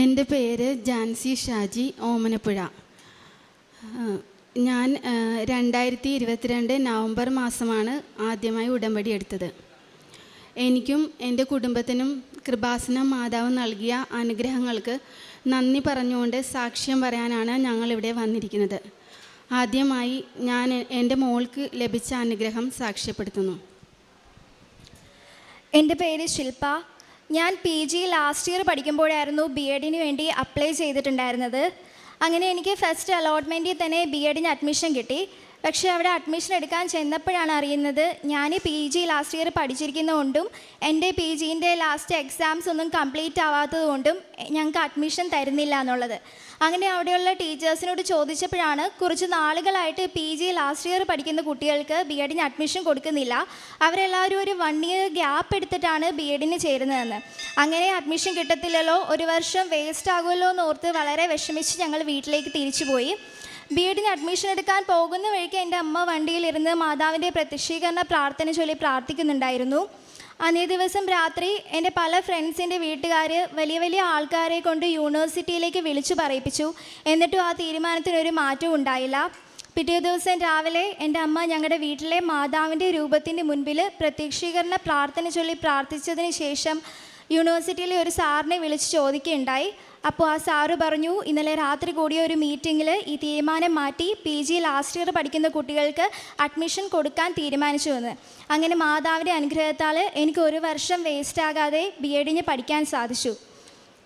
എന്റെ പേര് ജാൻസി ഷാജി ഓമനപ്പുഴ. ഞാൻ രണ്ടായിരത്തി ഇരുപത്തിരണ്ട് നവംബർ മാസമാണ് ആദ്യമായി ഉടമ്പടി എടുത്തത്. എനിക്കും എന്റെ കുടുംബത്തിനും കൃപാസന മാതാവ് നൽകിയ അനുഗ്രഹങ്ങൾക്ക് നന്ദി പറഞ്ഞുകൊണ്ട് സാക്ഷ്യം പറയാനാണ് ഞങ്ങളിവിടെ വന്നിരിക്കുന്നത്. ആദ്യമായി ഞാൻ എന്റെ മോൾക്ക് ലഭിച്ച അനുഗ്രഹം സാക്ഷ്യപ്പെടുത്തുന്നു. എന്റെ പേര് ശില്പ ഞാൻ പി ജി ലാസ്റ്റ് ഇയർ പഠിക്കുമ്പോഴായിരുന്നു ബി എഡിന് വേണ്ടി അപ്ലൈ ചെയ്തിട്ടുണ്ടായിരുന്നത്. അങ്ങനെ എനിക്ക് ഫസ്റ്റ് അലോട്ട്മെന്റിൽ തന്നെ ബി എഡിന് അഡ്മിഷൻ കിട്ടി. പക്ഷേ അവിടെ അഡ്മിഷൻ എടുക്കാൻ ചെന്നപ്പോഴാണ് അറിയുന്നത് ഞാൻ പി ജി ലാസ്റ്റ് ഇയർ പഠിച്ചിരിക്കുന്നതുകൊണ്ടും എന്റെ പി ജീന്റെ ലാസ്റ്റ് എക്സാംസ് ഒന്നും കംപ്ലീറ്റ് ആവാത്തതുകൊണ്ടും ഞങ്ങൾക്ക് അഡ്മിഷൻ തരുന്നില്ല എന്നുള്ളത്. അങ്ങനെ അവിടെയുള്ള ടീച്ചേഴ്സിനോട് ചോദിച്ചപ്പോഴാണ് കുറച്ച് നാളുകളായിട്ട് പി ജി ലാസ്റ്റ് ഇയർ പഠിക്കുന്ന കുട്ടികൾക്ക് ബി എഡിന് അഡ്മിഷൻ കൊടുക്കുന്നില്ല. അവരെല്ലാവരും ഒരു വൺ ഇയർ ഗ്യാപ്പ് എടുത്തിട്ടാണ് ബി എഡിന് ചേരുന്നതെന്ന്. അങ്ങനെ അഡ്മിഷൻ കിട്ടത്തില്ലല്ലോ ഒരു വർഷം വേസ്റ്റ് ആകുമല്ലോ എന്ന് ഓർത്ത് വളരെ വിഷമിച്ച് ഞങ്ങൾ വീട്ടിലേക്ക് തിരിച്ചു പോയി ബി എഡിന് അഡ്മിഷൻ എടുക്കാൻ പോകുന്ന വഴിക്ക് എന്റെ അമ്മ വണ്ടിയിലിരുന്ന് മാതാവിന്റെ പ്രത്യക്ഷീകരണ പ്രാർത്ഥന ചൊല്ലി പ്രാർത്ഥിക്കുന്നുണ്ടായിരുന്നു. അന്നേ ദിവസം രാത്രി എന്റെ പല ഫ്രണ്ട്സിന്റെ വീട്ടുകാർ വലിയ വലിയ ആൾക്കാരെ കൊണ്ട് യൂണിവേഴ്സിറ്റിയിലേക്ക് വിളിച്ചു പറയിപ്പിച്ചു. എന്നിട്ടും ആ തീരുമാനത്തിനൊരു മാറ്റവും ഉണ്ടായില്ല. പിറ്റേ ദിവസം രാവിലെ എന്റെ അമ്മ ഞങ്ങളുടെ വീട്ടിലെ മാതാവിന്റെ രൂപത്തിന്റെ മുൻപിൽ പ്രത്യക്ഷീകരണ പ്രാർത്ഥന ചൊല്ലി പ്രാർത്ഥിച്ചതിന് ശേഷം യൂണിവേഴ്സിറ്റിയിലെ ഒരു സാറിനെ വിളിച്ച് ചോദിക്കുകയുണ്ടായി. അപ്പോൾ ആ സാറ് പറഞ്ഞു ഇന്നലെ രാത്രി കൂടിയ ഒരു മീറ്റിങ്ങിൽ ഈ തീരുമാനം മാറ്റി പി ജി ലാസ്റ്റ് ഇയർ പഠിക്കുന്ന കുട്ടികൾക്ക് അഡ്മിഷൻ കൊടുക്കാൻ തീരുമാനിച്ചു എന്ന്. അങ്ങനെ മാതാവിന്റെ അനുഗ്രഹത്താൽ എനിക്ക് ഒരു വർഷം വേസ്റ്റ് ആകാതെ ബി എഡിന് പഠിക്കാൻ സാധിച്ചു.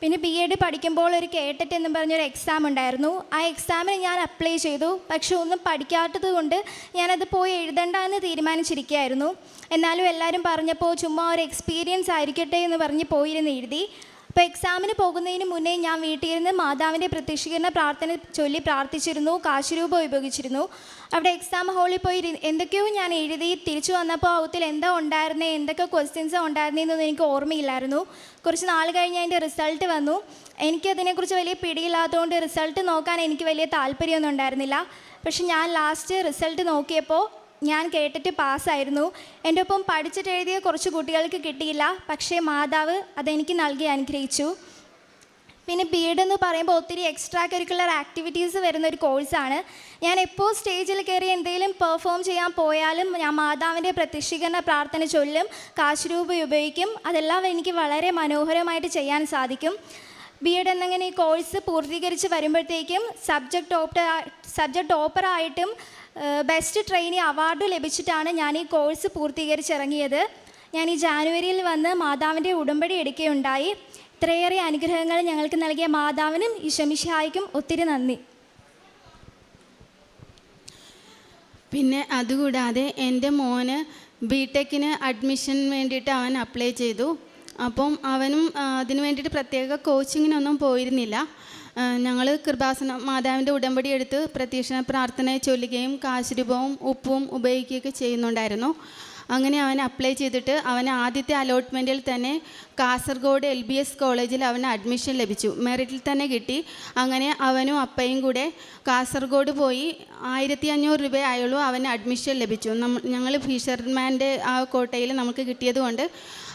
പിന്നെ ബി എഡ് പഠിക്കുമ്പോൾ ഒരു കേട്ടറ്റ് എന്നും പറഞ്ഞൊരു എക്സാം ഉണ്ടായിരുന്നു. ആ എക്സാമിന് ഞാൻ അപ്ലൈ ചെയ്തു. പക്ഷെ ഒന്നും പഠിക്കാത്തത് കൊണ്ട് ഞാനത് പോയി എഴുതണ്ട എന്ന് തീരുമാനിച്ചിരിക്കുകയായിരുന്നു. എന്നാലും എല്ലാവരും പറഞ്ഞപ്പോൾ ചുമ്മാ ഒരു എക്സ്പീരിയൻസ് ആയിരിക്കട്ടെ എന്ന് പറഞ്ഞ് പോയിരുന്ന് എഴുതി. അപ്പോൾ എക്സാമിന് പോകുന്നതിന് മുന്നേ ഞാൻ വീട്ടിൽ നിന്ന് മാതാവിന്റെ പ്രത്യക്ഷീകരണ പ്രാർത്ഥന ചൊല്ലി പ്രാർത്ഥിച്ചിരുന്നു കാശുരൂപം ഉപയോഗിച്ചിരുന്നു. അവിടെ എക്സാം ഹാളിൽ പോയി എന്തൊക്കെയോ ഞാൻ എഴുതി തിരിച്ചു വന്നപ്പോൾ അവത്തിൽ എന്താ ഉണ്ടായിരുന്നേ എന്തൊക്കെ ക്വസ്റ്റ്യൻസ് ഉണ്ടായിരുന്നതെന്നൊന്നും എനിക്ക് ഓർമ്മയില്ലായിരുന്നു. കുറച്ച് നാൾ കഴിഞ്ഞ് അതിന്റെ റിസൾട്ട് വന്നു. എനിക്കതിനെക്കുറിച്ച് വലിയ പിടിയില്ലാത്തതുകൊണ്ട് റിസൾട്ട് നോക്കാൻ എനിക്ക് വലിയ താല്പര്യമൊന്നും ഉണ്ടായിരുന്നില്ല. പക്ഷെ ഞാൻ ലാസ്റ്റ് റിസൾട്ട് നോക്കിയപ്പോൾ ഞാൻ കേട്ടിട്ട് പാസ്സായിരുന്നു. എന്റെ ഒപ്പം പഠിച്ചിട്ട് എഴുതിയ കുറച്ച് കുട്ടികൾക്ക് കിട്ടിയില്ല. പക്ഷേ മാതാവ് അതെനിക്ക് നൽകി അനുഗ്രഹിച്ചു. പിന്നെ ബി എഡ് എന്ന് പറയുമ്പോൾ ഒത്തിരി എക്സ്ട്രാ കരിക്കുലർ ആക്ടിവിറ്റീസ് വരുന്ന ഒരു കോഴ്സാണ് ഞാൻ എപ്പോൾ സ്റ്റേജിൽ കയറി എന്തെങ്കിലും പെർഫോം ചെയ്യാൻ പോയാലും ഞാൻ മാതാവിന്റെ പ്രത്യക്ഷീകരണ പ്രാർത്ഥന ചൊല്ലും കാശുരൂപ ഉപയോഗിക്കും. അതെല്ലാം എനിക്ക് വളരെ മനോഹരമായിട്ട് ചെയ്യാൻ സാധിക്കും. ബി എഡ് എന്നിങ്ങനെ ഈ കോഴ്സ് പൂർത്തീകരിച്ച് വരുമ്പോഴത്തേക്കും സബ്ജക്ട് ടോപ്പർ സബ്ജക്ട് ടോപ്പറായിട്ടും ബെസ്റ്റ് ട്രെയിനി അവാർഡ് ലഭിച്ചിട്ടാണ് ഞാൻ ഈ കോഴ്സ് പൂർത്തീകരിച്ചിറങ്ങിയത്. ഞാൻ ഈ ജാനുവരിയിൽ വന്ന് മാതാവിന്റെ ഉടമ്പടി എടുക്കുകയുണ്ടായി. ഇത്രയേറെ അനുഗ്രഹങ്ങൾ ഞങ്ങൾക്ക് നൽകിയ മാതാവിനും ഈശമിഷായിക്കും ഒത്തിരി നന്ദി. പിന്നെ അതുകൂടാതെ എന്റെ മോന് ബി ടെക്കിന് അഡ്മിഷൻ വേണ്ടിയിട്ട് അവൻ അപ്ലൈ ചെയ്തു. അപ്പം അവനും അതിന് വേണ്ടിയിട്ട് പ്രത്യേക കോച്ചിങ്ങിനൊന്നും പോയിരുന്നില്ല. ഞങ്ങൾ കൃപാസന മാതാവിന്റെ ഉടമ്പടി എടുത്ത് പ്രത്യക്ഷണ പ്രാർത്ഥന ചൊല്ലുകയും കാശുരൂപവും ഉപ്പും ഉപയോഗിക്കുകയൊക്കെ ചെയ്യുന്നുണ്ടായിരുന്നു. അങ്ങനെ അവൻ അപ്ലൈ ചെയ്തിട്ട് അവൻ ആദ്യത്തെ അലോട്ട്മെന്റിൽ തന്നെ കാസർഗോഡ് എൽ ബി എസ് കോളേജിൽ അവന് അഡ്മിഷൻ ലഭിച്ചു. മെറിറ്റിൽ തന്നെ കിട്ടി. അങ്ങനെ അവനും അപ്പയും കൂടെ കാസർഗോഡ് പോയി. ആയിരത്തി അഞ്ഞൂറ് രൂപ ആയുള്ളൂ അവന് അഡ്മിഷൻ ലഭിച്ചു. നമ്മൾ ഞങ്ങൾ ഫിഷർമാന്റെ ആ കോട്ടയിൽ നമുക്ക് കിട്ടിയത് കൊണ്ട്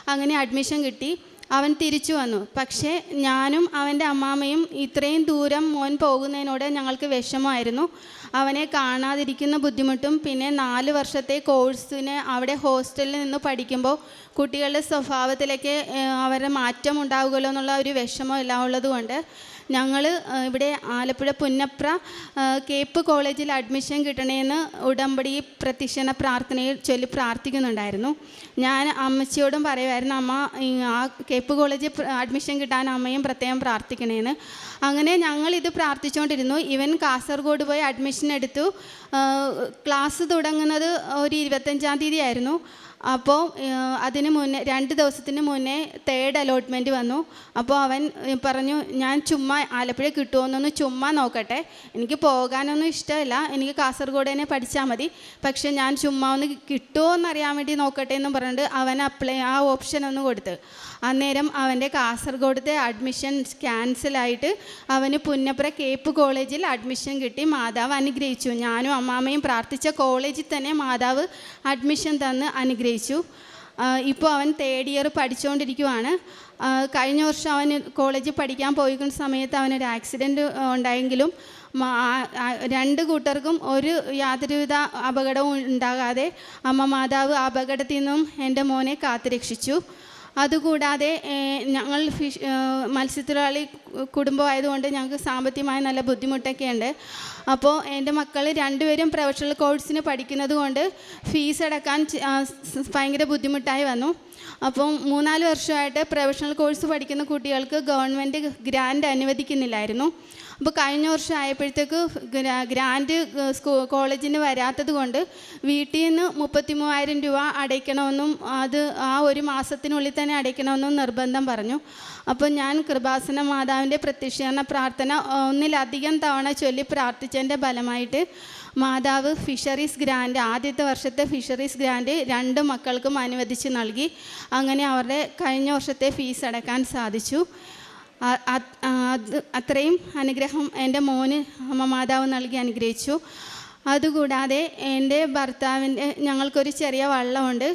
അങ്ങനെ അഡ്മിഷൻ കിട്ടി. അവൻ തിരിച്ചു വന്നു. പക്ഷേ ഞാനും അവന്റെ അമ്മാമ്മയും ഇത്രയും ദൂരം മോൻ പോകുന്നതിനോട് ഞങ്ങൾക്ക് വിഷമമായിരുന്നു. അവനെ കാണാതിരിക്കുന്ന ബുദ്ധിമുട്ടും പിന്നെ നാല് വർഷത്തെ കോഴ്സിന് അവിടെ ഹോസ്റ്റലിൽ നിന്ന് പഠിക്കുമ്പോൾ കുട്ടികളുടെ സ്വഭാവത്തിലേക്ക് അവരുടെ മാറ്റം ഉണ്ടാവുകയുള്ളൂ എന്നുള്ള ഒരു വിഷമം എല്ലാം ഉള്ളതുകൊണ്ട് ഞങ്ങൾ ഇവിടെ ആലപ്പുഴ പുന്നപ്ര കേപ്പ് കോളേജിൽ അഡ്മിഷൻ കിട്ടണേന്ന് ഉടമ്പടി പ്രത്യക്ഷണ പ്രാർത്ഥനയിൽ ചൊല്ലി പ്രാർത്ഥിക്കുന്നുണ്ടായിരുന്നു. ഞാൻ അമ്മച്ചിയോടും പറയുമായിരുന്നു അമ്മ ആ കേപ്പ് കോളേജിൽ അഡ്മിഷൻ കിട്ടാൻ അമ്മയും പ്രത്യേകം പ്രാർത്ഥിക്കണേന്ന്. അങ്ങനെ ഞങ്ങൾ ഇത് പ്രാർത്ഥിച്ചുകൊണ്ടിരുന്നു ഇവൻ കാസർഗോഡ് പോയി അഡ്മിഷൻ എടുത്തു. ക്ലാസ് തുടങ്ങുന്നത് ഒരു ഇരുപത്തഞ്ചാം തീയതി ആയിരുന്നു അപ്പോൾ അതിന് മുന്നേ രണ്ട് ദിവസത്തിന് മുന്നേ തേർഡ് അലോട്ട്മെന്റ് വന്നു. അപ്പോൾ അവൻ പറഞ്ഞു ഞാൻ ചുമ്മാ ആലപ്പുഴ കിട്ടുമോയെന്നൊന്ന് ചുമ്മാ നോക്കട്ടെ. എനിക്ക് പോകാനൊന്നും ഇഷ്ടമില്ല. എനിക്ക് കാസർഗോഡ് തന്നെ പഠിച്ചാൽ മതി. പക്ഷേ ഞാൻ ചുമ്മാ ഒന്ന് കിട്ടുമോ എന്നറിയാൻ വേണ്ടി നോക്കട്ടെ എന്ന് പറഞ്ഞിട്ട് അവൻ അപ്ലൈ ആ ഓപ്ഷൻ ഒന്ന് കൊടുത്ത്. അന്നേരം അവന്റെ കാസർഗോഡത്തെ അഡ്മിഷൻ ക്യാൻസലായിട്ട് അവന് പുന്നപ്ര കേപ്പ് കോളേജിൽ അഡ്മിഷൻ കിട്ടി. മാതാവ് അനുഗ്രഹിച്ചു. ഞാനും അമ്മാമ്മയും പ്രാർത്ഥിച്ച കോളേജിൽ തന്നെ മാതാവ് അഡ്മിഷൻ തന്ന് അനുഗ്രഹിച്ചു. ഇപ്പോൾ അവൻ തേർഡ് ഇയർ പഠിച്ചുകൊണ്ടിരിക്കുവാണ് കഴിഞ്ഞ വർഷം അവൻ കോളേജിൽ പഠിക്കാൻ പോയിക്കുന്ന സമയത്ത് അവനൊരു ആക്സിഡന്റ് ഉണ്ടായെങ്കിലും രണ്ട് കൂട്ടർക്കും ഒരു യാതൊരുവിധ അപകടവും ഉണ്ടാകാതെ അമ്മ മാതാവ് അപകടത്തിൽ നിന്നും എന്റെ മോനെ കാത്തുരക്ഷിച്ചു. അതുകൂടാതെ ഞങ്ങൾ ഫിഷ് മത്സ്യത്തൊഴിലാളി കുടുംബമായതുകൊണ്ട് ഞങ്ങൾക്ക് സാമ്പത്തികമായി നല്ല ബുദ്ധിമുട്ടൊക്കെ ഉണ്ട് അപ്പോൾ എന്റെ മക്കൾ രണ്ടുപേരും പ്രൊഫഷണൽ കോഴ്സിന് പഠിക്കുന്നത് കൊണ്ട് ഫീസ് അടക്കാൻ ഭയങ്കര ബുദ്ധിമുട്ടായി വന്നു. അപ്പം മൂന്നാൽ വർഷമായിട്ട് പ്രൊഫഷണൽ കോഴ്സ് പഠിക്കുന്ന കുട്ടികൾക്ക് ഗവൺമെന്റ് ഗ്രാൻഡ് അനുവദിക്കുന്നില്ലായിരുന്നു. അപ്പോൾ കഴിഞ്ഞ വർഷം ആയപ്പോഴത്തേക്ക് ഗ്രാ- ഗ്രാൻഡ് സ്കൂ കോളേജിന് വരാത്തത് കൊണ്ട് വീട്ടിൽ നിന്ന് മുപ്പത്തി മൂവായിരം രൂപ അടയ്ക്കണമെന്നും അത് ആ ഒരു മാസത്തിനുള്ളിൽ തന്നെ അടയ്ക്കണമെന്നും നിർബന്ധം പറഞ്ഞു. അപ്പോൾ ഞാൻ കൃപാസന മാതാവിന്റെ പ്രത്യക്ഷീകരണ പ്രാർത്ഥന ഒന്നിലധികം തവണ ചൊല്ലി പ്രാർത്ഥിച്ചതിന്റെ ഫലമായിട്ട് മാതാവ് ഫിഷറീസ് ഗ്രാൻഡ് ആദ്യത്തെ വർഷത്തെ ഫിഷറീസ് ഗ്രാൻഡ് രണ്ട് മക്കൾക്കും അനുവദിച്ച് നൽകി. അങ്ങനെ അവരുടെ കഴിഞ്ഞ വർഷത്തെ ഫീസ് അടക്കാൻ സാധിച്ചു. അത് അത് അത്രയും അനുഗ്രഹം എന്റെ മോന് അമ്മ മാതാവ് നൽകി അനുഗ്രഹിച്ചു. അതുകൂടാതെ എന്റെ ഭർത്താവിന്റെ ഞങ്ങൾക്കൊരു ചെറിയ വള്ളമുണ്ട്.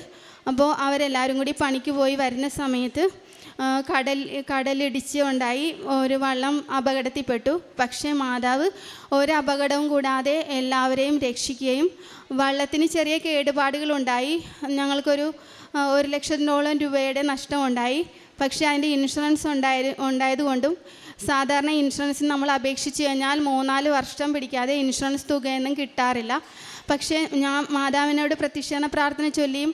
അപ്പോൾ അവരെല്ലാവരും കൂടി പണിക്ക് പോയി വരുന്ന സമയത്ത് കടൽ കടലിടിച്ച് ഉണ്ടായി ഒരു വള്ളം അപകടത്തിൽപ്പെട്ടു പക്ഷേ മാതാവ് ഒരപകടവും കൂടാതെ എല്ലാവരെയും രക്ഷിക്കുകയും വള്ളത്തിന് ചെറിയ കേടുപാടുകളുണ്ടായി. ഞങ്ങൾക്കൊരു ഒരു ലക്ഷത്തോളം രൂപയുടെ നഷ്ടമുണ്ടായി. പക്ഷേ അതിന്റെ ഇൻഷുറൻസ് ഉണ്ടായത് ഉണ്ടായതുകൊണ്ടും സാധാരണ ഇൻഷുറൻസിന് നമ്മൾ അപേക്ഷിച്ച് കഴിഞ്ഞാൽ മൂന്നാൽ വർഷം പിടിക്കാതെ ഇൻഷുറൻസ് തുകയൊന്നും കിട്ടാറില്ല. പക്ഷേ ഞാൻ മാതാവിനോട് പ്രത്യക്ഷണ പ്രാർത്ഥന ചൊല്ലിയും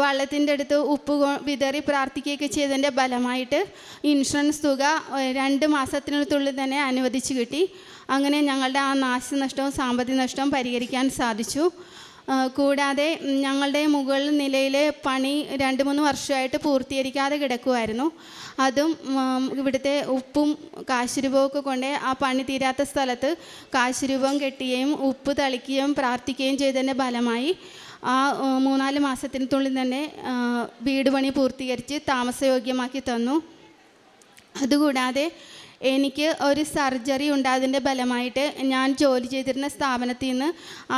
വള്ളത്തിന്റെ അടുത്ത് ഉപ്പ് വിതറി പ്രാർത്ഥിക്കുകയൊക്കെ ചെയ്തതിന്റെ ഫലമായിട്ട് ഇൻഷുറൻസ് തുക രണ്ട് മാസത്തിനുള്ളിൽ തന്നെ അനുവദിച്ച് കിട്ടി. അങ്ങനെ ഞങ്ങളുടെ ആ നാശനഷ്ടവും സാമ്പത്തിക നഷ്ടവും പരിഹരിക്കാൻ സാധിച്ചു. കൂടാതെ ഞങ്ങളുടെ മുകൾ നിലയിലെ പണി രണ്ട് മൂന്ന് വർഷമായിട്ട് പൂർത്തീകരിക്കാതെ കിടക്കുമായിരുന്നു അതും ഇവിടുത്തെ ഉപ്പും കാശുരൂപവും ഒക്കെ കൊണ്ട് ആ പണി തീരാത്ത സ്ഥലത്ത് കാശുരൂപം കെട്ടുകയും ഉപ്പ് തളിക്കുകയും പ്രാർത്ഥിക്കുകയും ചെയ്തതിന്റെ ഫലമായി ആ മൂന്നാൽ മാസത്തിനുള്ളിൽ തന്നെ വീട് പണി പൂർത്തീകരിച്ച് താമസയോഗ്യമാക്കി തന്നു. അതുകൂടാതെ എനിക്ക് ഒരു സർജറി ഉണ്ട്. അതിന്റെ ഫലമായിട്ട് ഞാൻ ജോലി ചെയ്തിരുന്ന സ്ഥാപനത്തിൽ നിന്ന്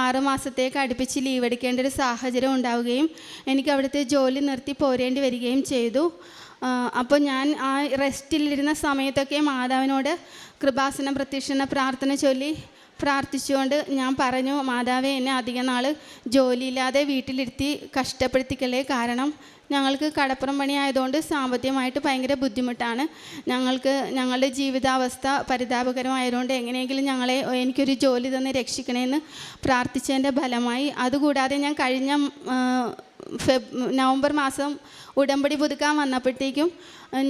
ആറ് മാസത്തേക്ക് അടുപ്പിച്ച് ലീവ് എടുക്കേണ്ട ഒരു സാഹചര്യം ഉണ്ടാവുകയും എനിക്ക് അവിടുത്തെ ജോലി നിർത്തി പോരേണ്ടി വരികയും ചെയ്തു. അപ്പോൾ ഞാൻ ആ റെസ്റ്റിലിരുന്ന സമയത്തൊക്കെ മാതാവിനോട് കൃപാസന പ്രത്യക്ഷണ പ്രാർത്ഥന ചൊല്ലി പ്രാർത്ഥിച്ചുകൊണ്ട് ഞാൻ പറഞ്ഞു മാതാവേ എന്നെ അധിക നാൾ ജോലിയില്ലാതെ വീട്ടിലിരുത്തി കഷ്ടപ്പെടുത്തിക്കല്ലേ കാരണം? ഞങ്ങൾക്ക് കടപ്പുറം പണി ആയതുകൊണ്ട് സാമ്പത്തികമായിട്ട് ഭയങ്കര ബുദ്ധിമുട്ടാണ്. ഞങ്ങൾക്ക് ഞങ്ങളുടെ ജീവിതാവസ്ഥ പരിതാപകരമായതുകൊണ്ട് എങ്ങനെയെങ്കിലും ഞങ്ങളെ എനിക്കൊരു ജോലി തന്നെ രക്ഷിക്കണമെന്ന് പ്രാർത്ഥിച്ചതിന്റെ ഫലമായി. അതുകൂടാതെ ഞാൻ കഴിഞ്ഞ ഫെബ് നവംബർ മാസം ഉടമ്പടി പുതുക്കാൻ വന്നപ്പോഴത്തേക്കും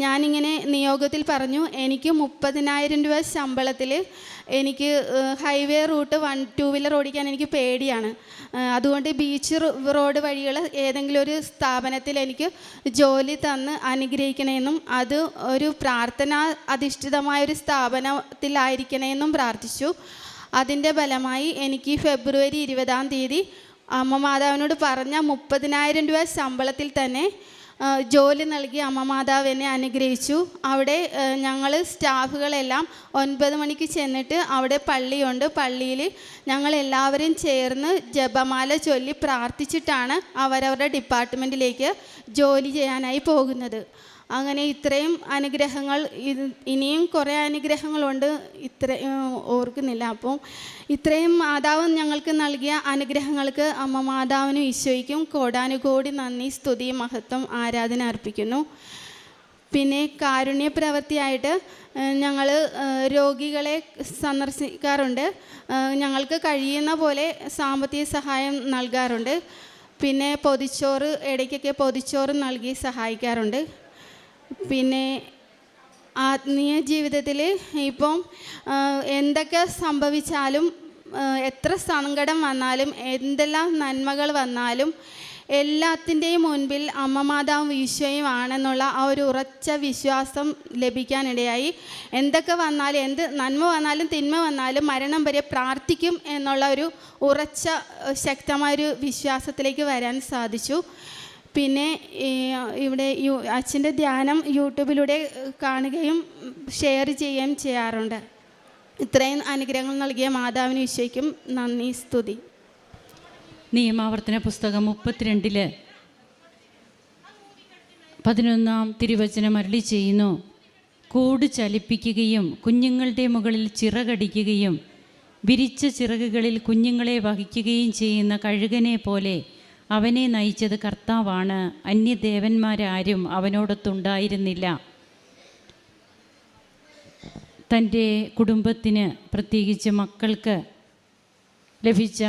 ഞാനിങ്ങനെ നിയോഗത്തിൽ പറഞ്ഞു എനിക്ക് മുപ്പതിനായിരം രൂപ ശമ്പളത്തിൽ എനിക്ക് highway route one two wheeler ഓടിക്കാൻ എനിക്ക് പേടിയാണ്. അതുകൊണ്ട് ബീച്ച് റോഡ് വഴികൾ ഏതെങ്കിലും ഒരു സ്ഥാപനത്തിൽ എനിക്ക് ജോലി തന്ന് അനുഗ്രഹിക്കണമെന്നും അത് ഒരു പ്രാർത്ഥന അധിഷ്ഠിതമായ ഒരു സ്ഥാപനത്തിലായിരിക്കണമെന്നും പ്രാർത്ഥിച്ചു. അതിന്റെ ഫലമായി എനിക്ക് ഫെബ്രുവരി ഇരുപതാം തീയതി അമ്മ മാതാവിനോട് പറഞ്ഞ മുപ്പതിനായിരം രൂപ ശമ്പളത്തിൽ തന്നെ ജോലി നൽകി അമ്മ മാതാവ് എന്നെ അനുഗ്രഹിച്ചു. അവിടെ ഞങ്ങൾ സ്റ്റാഫുകളെല്ലാം ഒൻപത് മണിക്ക് ചെന്നിട്ട് അവിടെ പള്ളിയുണ്ട്. പള്ളിയിൽ ഞങ്ങൾ എല്ലാവരും ചേർന്ന് ജപമാല ചൊല്ലി പ്രാർത്ഥിച്ചിട്ടാണ് അവരവരുടെ ഡിപ്പാർട്ട്മെന്റിലേക്ക് ജോലി ചെയ്യാനായി പോകുന്നത്. അങ്ങനെ ഇത്രയും അനുഗ്രഹങ്ങൾ ഇനിയും കുറേ അനുഗ്രഹങ്ങളുണ്ട്. ഇത്ര ഓർക്കുന്നില്ല. അപ്പം ഇത്രയും മാതാവ് ഞങ്ങൾക്ക് നൽകിയ അനുഗ്രഹങ്ങൾക്ക് അമ്മ മാതാവിനും ഈശോയ്ക്കും കോടാനുകോടി നന്ദി സ്തുതി മഹത്വം ആരാധന അർപ്പിക്കുന്നു. പിന്നെ കാരുണ്യ പ്രവൃത്തിയായിട്ട് ഞങ്ങൾ രോഗികളെ സന്ദർശിക്കാറുണ്ട്. ഞങ്ങൾക്ക് കഴിയുന്ന പോലെ സാമ്പത്തിക സഹായം നൽകാറുണ്ട്. പിന്നെ പൊതിച്ചോറ് ഇടയ്ക്കൊക്കെ പൊതിച്ചോറ് നൽകി സഹായിക്കാറുണ്ട്. പിന്നെ ആത്മീയ ജീവിതത്തിൽ ഇപ്പം എന്തൊക്കെ സംഭവിച്ചാലും എത്ര സങ്കടം വന്നാലും എന്തെല്ലാം നന്മകൾ വന്നാലും എല്ലാത്തിന്റെയും മുൻപിൽ അമ്മ മാതാവും ഈശോയും ആണെന്നുള്ള ആ ഒരു ഉറച്ച വിശ്വാസം ലഭിക്കാനിടയായി. എന്തൊക്കെ വന്നാലും എന്ത് നന്മ വന്നാലും തിന്മ വന്നാലും മരണം വരെ പ്രാർത്ഥിക്കും എന്നുള്ള ഒരു ഉറച്ച ശക്തമായൊരു വിശ്വാസത്തിലേക്ക് വരാൻ സാധിച്ചു. പിന്നെ ഇവിടെ യു അച്ഛന്റെ ധ്യാനം യൂട്യൂബിലൂടെ കാണുകയും ഷെയർ ചെയ്യുകയും ചെയ്യാറുണ്ട്. ഇത്രയും അനുഗ്രഹങ്ങൾ നൽകിയ മാതാവിന് ഈശോയ്ക്കും നന്ദി സ്തുതി. നിയമാവർത്തന പുസ്തകം മുപ്പത്തിരണ്ടിൽ പതിനൊന്നാം തിരുവചനം അരളി ചെയ്യുന്നു. കൂട് ചലിപ്പിക്കുകയും കുഞ്ഞുങ്ങളുടെ മുകളിൽ ചിറകടിക്കുകയും വിരിച്ച ചിറകുകളിൽ കുഞ്ഞുങ്ങളെ വഹിക്കുകയും ചെയ്യുന്ന കഴുകനെ പോലെ അവനെ നയിച്ചത് കർത്താവാണ്. അന്യദേവന്മാരാരും അവനോടൊത്തുണ്ടായിരുന്നില്ല. തന്റെ കുടുംബത്തിന് പ്രത്യേകിച്ച് മക്കൾക്ക് ലഭിച്ച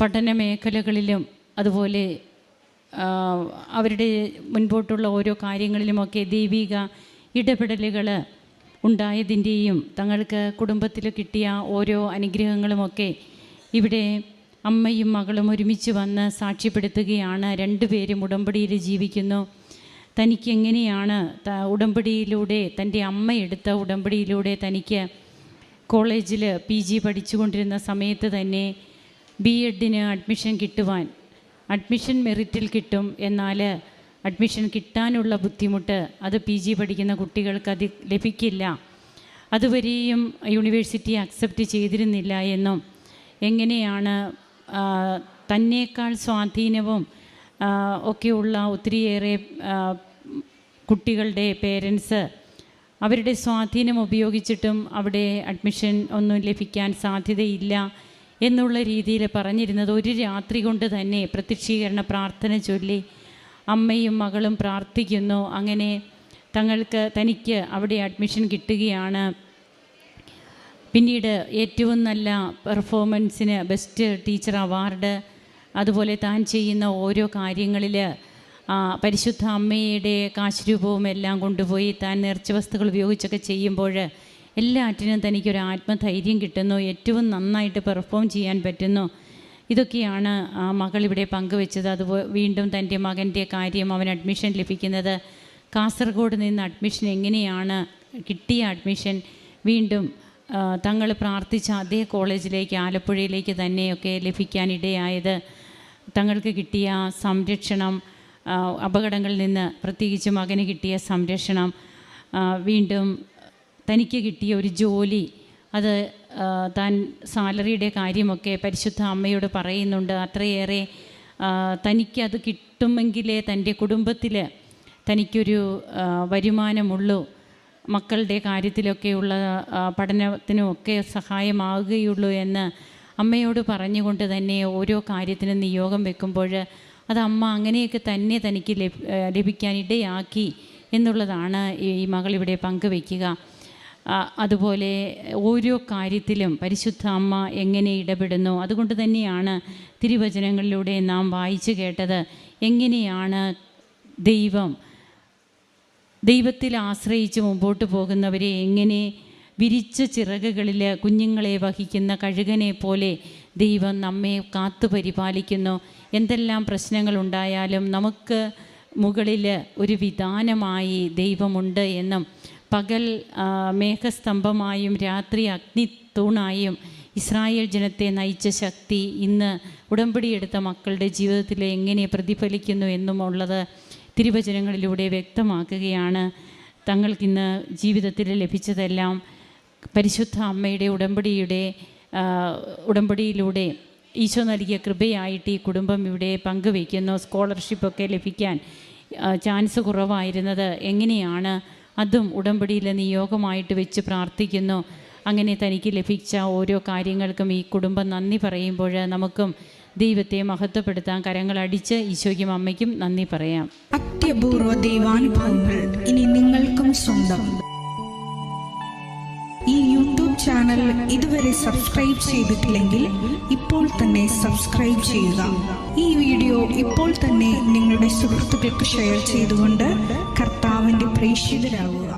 പഠന മേഖലകളിലും അതുപോലെ അവരുടെ മുൻപോട്ടുള്ള ഓരോ കാര്യങ്ങളിലുമൊക്കെ ദൈവിക ഇടപെടലുകൾ ഉണ്ടായതിന്റെയും തങ്ങൾക്ക് കുടുംബത്തിൽ കിട്ടിയ ഓരോ അനുഗ്രഹങ്ങളുമൊക്കെ ഇവിടെ അമ്മയും മകളും ഒരുമിച്ച് വന്ന് സാക്ഷ്യപ്പെടുത്തുകയാണ്. രണ്ടുപേരും ഉടമ്പടിയിൽ ജീവിക്കുന്നു. തനിക്ക് എങ്ങനെയാണ് ഉടമ്പടിയിലൂടെ തന്റെ അമ്മ എടുത്ത ഉടമ്പടിയിലൂടെ തനിക്ക് കോളേജിൽ പി ജി പഠിച്ചുകൊണ്ടിരുന്ന സമയത്ത് തന്നെ ബി എഡിന് അഡ്മിഷൻ കിട്ടുവാൻ അഡ്മിഷൻ മെറിറ്റിൽ കിട്ടും എന്നാൽ അഡ്മിഷൻ കിട്ടാനുള്ള ബുദ്ധിമുട്ട് അത് പി ജി പഠിക്കുന്ന കുട്ടികൾക്ക് അത് ലഭിക്കില്ല. അതുവരെയും യൂണിവേഴ്സിറ്റി അക്സെപ്റ്റ് ചെയ്തിരുന്നില്ല എന്നും എങ്ങനെയാണ് തന്നേക്കാൾ സ്വാധീനവും ഒക്കെയുള്ള ഒത്തിരിയേറെ കുട്ടികളുടെ പേരൻസ് അവരുടെ സ്വാധീനം ഉപയോഗിച്ചിട്ടും അവിടെ അഡ്മിഷൻ ഒന്നും ലഭിക്കാൻ സാധ്യതയില്ല എന്നുള്ള രീതിയിൽ പറഞ്ഞിരുന്നത് ഒരു രാത്രി കൊണ്ട് തന്നെ പ്രത്യക്ഷീകരണ പ്രാർത്ഥന ചൊല്ലി അമ്മയും മകളും പ്രാർത്ഥിക്കുന്നു. അങ്ങനെ തങ്ങൾക്ക് തനിക്ക് അവിടെ അഡ്മിഷൻ കിട്ടുകയാണ്. പിന്നീട് ഏറ്റവും നല്ല പെർഫോമൻസിന് ബെസ്റ്റ് ടീച്ചർ അവാർഡ് അതുപോലെ താൻ ചെയ്യുന്ന ഓരോ കാര്യങ്ങളിൽ പരിശുദ്ധ അമ്മയുടെ കാശുരൂപവും എല്ലാം കൊണ്ടുപോയി താൻ നേർച്ച വസ്തുക്കൾ ഉപയോഗിച്ചൊക്കെ ചെയ്യുമ്പോൾ എല്ലാറ്റിനും തനിക്കൊരു ആത്മധൈര്യം കിട്ടുന്നു ഏറ്റവും നന്നായിട്ട് പെർഫോം ചെയ്യാൻ പറ്റുന്നു. ഇതൊക്കെയാണ് ആ മകൾ ഇവിടെ പങ്കുവെച്ചത്. അത് വീണ്ടും തന്റെ മകന്റെ കാര്യം അവൻ അഡ്മിഷൻ ലഭിക്കുന്നത്. കാസർഗോഡ് നിന്ന് അഡ്മിഷൻ എങ്ങനെയാണ് കിട്ടിയ അഡ്മിഷൻ വീണ്ടും തങ്ങൾ പ്രാർത്ഥിച്ച അതേ കോളേജിലേക്ക് ആലപ്പുഴയിലേക്ക് തന്നെയൊക്കെ ലഭിക്കാനിടയായത്. തങ്ങൾക്ക് കിട്ടിയ സംരക്ഷണം അപകടങ്ങളിൽ നിന്ന് പ്രത്യേകിച്ച് മകന് കിട്ടിയ സംരക്ഷണം വീണ്ടും തനിക്ക് കിട്ടിയ ഒരു ജോലി. അത് താൻ സാലറിയുടെ കാര്യമൊക്കെ പരിശുദ്ധ അമ്മയോട് പറയുന്നുണ്ട്. അത്രയേറെ തനിക്കത് കിട്ടുമെങ്കിലേ തന്റെ കുടുംബത്തിൽ തനിക്കൊരു വരുമാനമുള്ളൂ. മക്കളുടെ കാര്യത്തിലൊക്കെയുള്ള പഠനത്തിനും പഠനത്തിനുമൊക്കെ സഹായമാകുകയുള്ളൂ എന്ന് അമ്മയോട് പറഞ്ഞുകൊണ്ട് തന്നെ ഓരോ കാര്യത്തിനും നിയോഗം വെക്കുമ്പോൾ അത് അമ്മ അങ്ങനെയൊക്കെ തന്നെ തനിക്ക് ലഭി ലഭിക്കാൻ ഇടയാക്കി എന്നുള്ളതാണ് ഈ മകളിവിടെ പങ്കുവയ്ക്കുക. അതുപോലെ ഓരോ കാര്യത്തിലും പരിശുദ്ധ അമ്മ എങ്ങനെ ഇടപെടുന്നു? അതുകൊണ്ട് തന്നെയാണ് തിരുവചനങ്ങളിലൂടെ നാം വായിച്ചു കേട്ടത് എങ്ങനെയാണ് ദൈവം ദൈവത്തിൽ ആശ്രയിച്ച് മുമ്പോട്ട് പോകുന്നവരെ എങ്ങനെ വിരിച്ച ചിറകുകളിൽ കുഞ്ഞുങ്ങളെ വഹിക്കുന്ന കഴുകനെ പോലെ ദൈവം നമ്മെ കാത്തു പരിപാലിക്കുന്നു. എന്തെല്ലാം പ്രശ്നങ്ങളുണ്ടായാലും നമുക്ക് മുകളിൽ ഒരു വിധാനമായി ദൈവമുണ്ട് എന്നും പകൽ മേഘസ്തംഭമായും രാത്രി അഗ്നി തൂണായും ഇസ്രായേൽ ജനത്തെ നയിച്ച ശക്തി ഇന്ന് ഉടമ്പടിയെടുത്ത മക്കളുടെ ജീവിതത്തിൽ എങ്ങനെ പ്രതിഫലിക്കുന്നു എന്നുമുള്ളത് തിരുവചനങ്ങളിലൂടെ വ്യക്തമാക്കുകയാണ് തങ്ങൾക്കിന്ന് ജീവിതത്തിൽ ലഭിച്ചതെല്ലാം പരിശുദ്ധ അമ്മയുടെ ഉടമ്പടിയുടെ ഉടമ്പടിയിലൂടെ ഈശോ നൽകിയ കൃപയായിട്ട് ഈ കുടുംബം ഇവിടെ പങ്കുവയ്ക്കുന്നു. സ്കോളർഷിപ്പൊക്കെ ലഭിക്കാൻ ചാൻസ് കുറവായിരുന്നത് എങ്ങനെയാണ്? അതും ഉടമ്പടിയിലെ നിയോഗമായിട്ട് വെച്ച് പ്രാർത്ഥിക്കുന്നു. അങ്ങനെ തനിക്ക് ലഭിച്ച ഓരോ കാര്യങ്ങൾക്കും ഈ കുടുംബം നന്ദി പറയുമ്പോൾ നമുക്കും ദൈവത്തെ മഹത്വപ്പെടുത്താൻ കരങ്ങൾ അടിച്ച് ഈശോയ്ക്കും അമ്മയ്ക്കും നന്ദി പറയാം. അത്യപൂർവ ദൈവാനുഭവങ്ങൾ ഇനി നിങ്ങൾക്കും സ്വന്തം. ഈ യൂട്യൂബ് ചാനൽ ഇതുവരെ സബ്സ്ക്രൈബ് ചെയ്തിട്ടില്ലെങ്കിൽ ഇപ്പോൾ തന്നെ സബ്സ്ക്രൈബ് ചെയ്യുക. ഈ വീഡിയോ ഇപ്പോൾ തന്നെ നിങ്ങളുടെ സുഹൃത്തുക്കൾക്ക് ഷെയർ ചെയ്തുകൊണ്ട് കർത്താവിന്റെ പ്രേക്ഷിതരാകുക.